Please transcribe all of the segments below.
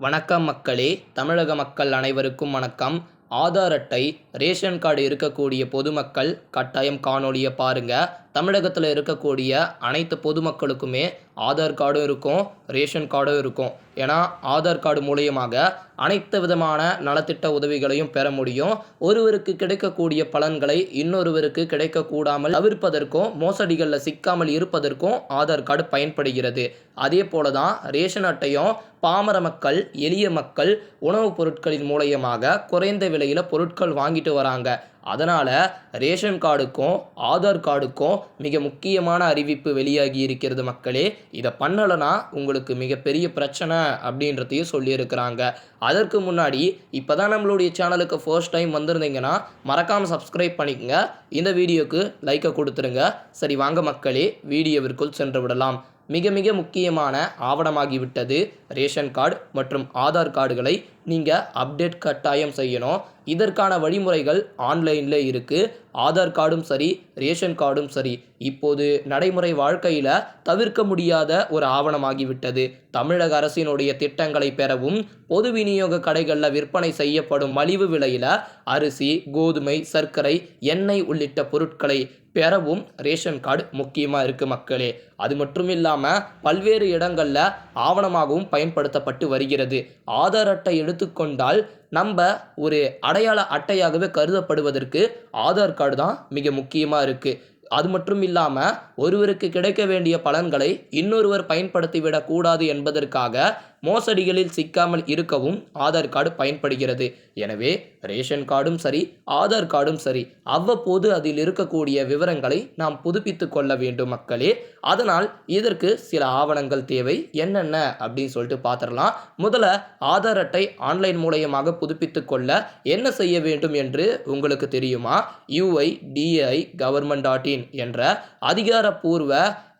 வணக்கம் மக்களே தமிழக மக்கள் அனைவருக்கும் வணக்கம். ஆதார் அட்டை ரேஷன் கார்டு இருக்கக்கூடிய பொதுமக்கள் கட்டாயம் காணொலியை பாருங்கள் தமிழகத்தில் இருக்கக்கூடிய அனைத்து பொதுமக்களுக்குமே ஆதார் கார்டும் இருக்கும் ரேஷன் கார்டும் இருக்கும். ஏன்னா ஆதார் கார்டு மூலியமாக அனைத்து விதமான நலத்திட்ட உதவிகளையும் பெற முடியும். ஒருவருக்கு கிடைக்கக்கூடிய பலன்களை இன்னொருவருக்கு கிடைக்கக்கூடாமல் தவிர்ப்பதற்கும் மோசடிகளில் சிக்காமல் இருப்பதற்கும் ஆதார் கார்டு பயன்படுகிறது. அதே போல தான் ரேஷன் அட்டையும் பாமர மக்கள் எளிய மக்கள் உணவுப் பொருட்களின் மூலயமாக குறைந்த விலையில் பொருட்கள் வாங்கிட்டு வராங்க. அதனால் ரேஷன் கார்டுக்கும் ஆதார் கார்டுக்கும் மிக முக்கியமான அறிவிப்பு வெளியாகி இருக்கிறது மக்களே. இதை பண்ணலைன்னா உங்களுக்கு மிகப்பெரிய பிரச்சனை அப்படின்றதையும் சொல்லியிருக்கிறாங்க. அதற்கு முன்னாடி இப்போ தான் நம்மளுடைய சேனலுக்கு ஃபர்ஸ்ட் டைம் வந்திருந்தீங்கன்னா மறக்காமல் சப்ஸ்கிரைப் பண்ணிக்கங்க. இந்த வீடியோக்கு லைக்கை கொடுத்துருங்க. சரி வாங்க மக்களே வீடியோவிற்குள் சென்று விடலாம். மிக மிக முக்கியமான ஆவணமாகிவிட்டது. ரேஷன் கார்டு மற்றும் ஆதார் கார்டுகளை நீங்கள் அப்டேட் கட்டாயம் செய்யணும். இதற்கான வழிமுறைகள் ஆன்லைனில் இருக்குது ஆதார் கார்டும் சரி ரேஷன் கார்டும் சரி. இப்போது நடைமுறை வாழ்க்கையில் தவிர்க்க முடியாத ஒரு ஆவணமாகிவிட்டது. தமிழக அரசினுடைய திட்டங்களை பெறவும் பொது விநியோக கடைகளில் விற்பனை செய்யப்படும் மலிவு விலையில் அரிசி கோதுமை சர்க்கரை எண்ணெய் உள்ளிட்ட பொருட்களை பெறவும் ரேஷன் கார்டு முக்கியமாக இருக்குது மக்களே. அது மட்டும் இல்லாமல் பல்வேறு இடங்களில் ஆவணமாகவும் பயன்படுத்தப்பட்டு வருகிறது. ஆதார் அட்டை எடுத்துக்கொண்டால் நம்ம ஒரு அடையாள அட்டையாகவே கருதப்படுவதற்கு ஆதார் கார்டு தான் மிக முக்கியமாக இருக்குது அது மட்டும் இல்லாமல் ஒருவருக்கு கிடைக்க வேண்டிய பலன்களை இன்னொருவர் பயன்படுத்திவிடக்கூடாது என்பதற்காக மோசடிகளில் சிக்காமல் இருக்கவும் ஆதார் கார்டு பயன்படுகிறது. எனவே ரேஷன் கார்டும் சரி ஆதார் கார்டும் சரி அவ்வப்போது அதில் இருக்கக்கூடிய விவரங்களை நாம் புதுப்பித்து கொள்ள வேண்டும் மக்களே. அதனால் இதற்கு சில ஆவணங்கள் தேவை. என்னென்ன? அப்படின்னு சொல்லிட்டு பார்த்துடலாம். முதல்ல ஆதார் அட்டை ஆன்லைன் மூலயமாக புதுப்பித்து கொள்ள என்ன செய்ய வேண்டும் என்று உங்களுக்கு தெரியுமா? UI DI government dot in என்ற அதிகாரப்பூர்வ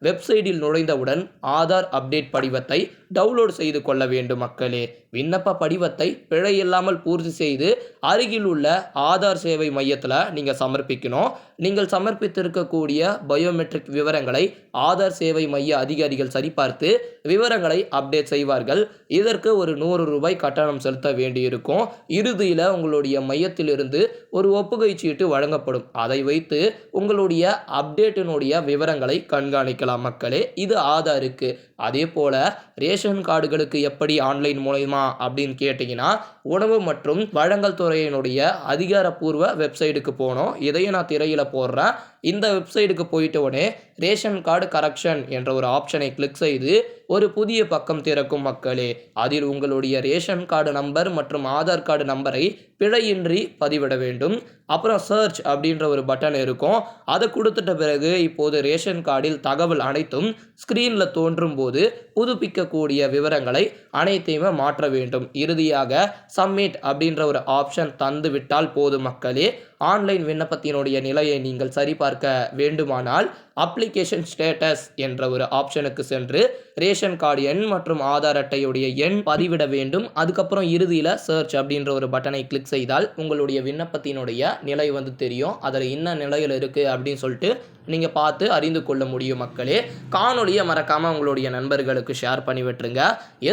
வெப்சைட்டில் நுழைந்தவுடன் ஆதார் அப்டேட் படிவத்தை டவுன்லோட் செய்து கொள்ள வேண்டும் மக்களே. விண்ணப்ப படிவத்தை பிழை இல்லாமல் பூர்த்தி செய்து அருகில் உள்ள ஆதார் சேவை மையத்தில் நீங்கள் சமர்ப்பிக்கணும். நீங்கள் சமர்ப்பித்திருக்கக்கூடிய பயோமெட்ரிக் விவரங்களை ஆதார் சேவை மைய அதிகாரிகள் சரிபார்த்து விவரங்களை அப்டேட் செய்வார்கள். இதற்கு ஒரு நூறு ரூபாய் கட்டணம் செலுத்த வேண்டியிருக்கும். இறுதியில் உங்களுடைய மையத்திலிருந்து ஒரு ஒப்புகை சீட்டு வழங்கப்படும். அதை வைத்து உங்களுடைய அப்டேட்டினுடைய விவரங்களை கண்காணிக்கலாம் மக்களே. இது ஆதாருக்கு. அதே போல் ரேஷன் ரேஷன் கார்டுகளுக்கு எப்படி ஆன்லைன் மூலயமா அப்படின்னு கேட்டிங்கன்னா உணவு மற்றும் வழங்கல் துறையினுடைய அதிகாரப்பூர்வ வெப்சைட்டுக்கு போனோம். இதையும் நான் திரையில் போடுறேன். இந்த வெப்சைட்டுக்கு போயிட்ட உடனே ரேஷன் கார்டு கரெக்ஷன் என்ற ஒரு ஆப்ஷனை கிளிக் செய்து ஒரு புதிய பக்கம் திறக்கும் மக்களே அதில் உங்களுடைய ரேஷன் கார்டு நம்பர் மற்றும் ஆதார் கார்டு நம்பரை பிழையின்றி பதிவிட வேண்டும். அப்புறம் சர்ச் அப்படின்ற ஒரு பட்டன் இருக்கும். அதை கொடுத்துட்ட பிறகு இப்போது ரேஷன் கார்டில் தகவல் அனைத்தும் ஸ்க்ரீனில் தோன்றும் போது புதுப்பிக்கக்கூடிய விவரங்களை அனைத்தையுமே மாற்ற வேண்டும். இறுதியாக சப்மிட் அப்படின்ற ஒரு ஆப்ஷன் தந்து விட்டால் போதும் மக்களே. ஆன்லைன் விண்ணப்பத்தினுடைய நிலையை நீங்கள் சரிபார்க்க வேண்டுமானால் அப்ளிகேஷன் ஸ்டேட்டஸ் என்ற ஒரு ஆப்ஷனுக்கு சென்று ரேஷன் கார்டு எண் மற்றும் ஆதார் அட்டையுடைய எண் பதிவிட வேண்டும். அதுக்கப்புறம் இறுதியில் சர்ச் அப்படின்ற ஒரு பட்டனை கிளிக் செய்தால் உங்களுடைய விண்ணப்பத்தினுடைய நிலை வந்து தெரியும். அதில் என்ன நிலையில் இருக்குது அப்படின்னு சொல்லிட்டு நீங்கள் பார்த்து அறிந்து கொள்ள முடியும் மக்களே. காணொலியை மறக்காமல் உங்களுடைய நண்பர்களுக்கு ஷேர் பண்ணி விட்டுருங்க.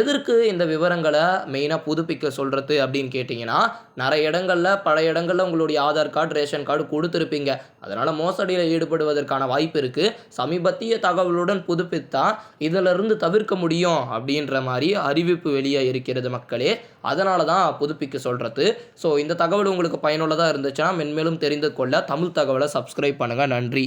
எதற்கு இந்த விவரங்களை மெயினாக புதுப்பிக்க சொல்கிறது அப்படின்னு கேட்டிங்கன்னா நிறைய இடங்களில் பல இடங்களில் உங்களுடைய ஆதார் கார்டு ரேஷன் கார்டு கொடுத்துருப்பீங்க. அதனால் மோசடியில் ஈடுபடுவதற்கான வாய்ப்பு இருக்குது சமீபத்திய தகவலுடன் புதுப்பித்தா இதிலிருந்து தவிர்க்க முடியும் அப்படின்ற மாதிரி அறிவிப்பு வெளியாக இருக்கிறது மக்களே. அதனால தான் புதுப்பிக்க சொல்கிறது ஸோ இந்த தகவல் உங்களுக்கு பயனுள்ளதாக இருந்துச்சுன்னா மென்மேலும் தெரிந்து கொள்ள தமிழ் தகவலை சப்ஸ்கிரைப் பண்ணுங்கள் நன்றி.